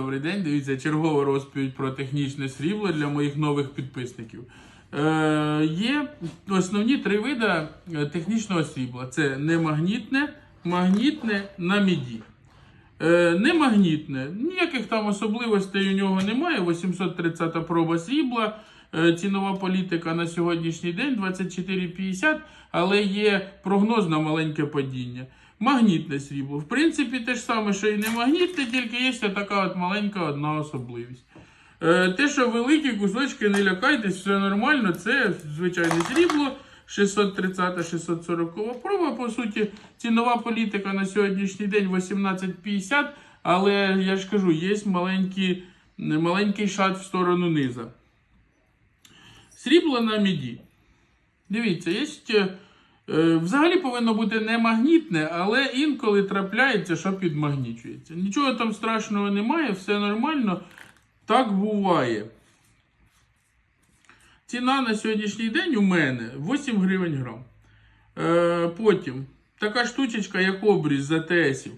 Добрий день, дивіться, чергова розповідь про технічне срібло для моїх нових підписників. Е, є основні три види е, технічного срібла: це немагнітне, магнітне на міді. Е, немагнітне, ніяких там особливостей у нього немає. 830 проба срібла, е, цінова політика на сьогоднішній день 24,50, але є прогноз на маленьке падіння. Магнітне срібло. В принципі, те ж саме, що і не магнітне, тільки є така от маленька одна особливість. Е, те, що великі кусочки, не лякайтесь, все нормально, це звичайне срібло. 630-640 проба, по суті, цінова політика на сьогоднішній день 18,50, але я ж кажу, є маленький, маленький шат в сторону низа. Срібло на міді. Дивіться, є. е, Взагалі повинно бути не магнітне, але інколи трапляється, що підмагнічується. Нічого там страшного немає, все нормально. Так буває. Ціна на сьогоднішній день у мене 8 гривень грам. Е, потім така штучечка, як обріз з АТСів.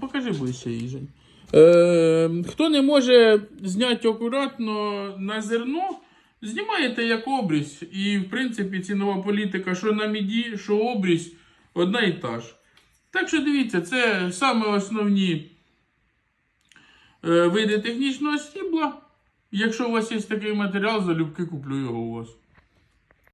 Покажи ближче її. Е, хто не може зняти акуратно на зерно, знімаєте як обріз. І, в принципі, цінова політика, що на міді, що обріз, одна і та ж. Так що дивіться, це саме основні е, види технічного срібла. Якщо у вас є такий матеріал, залюбки куплю його у вас.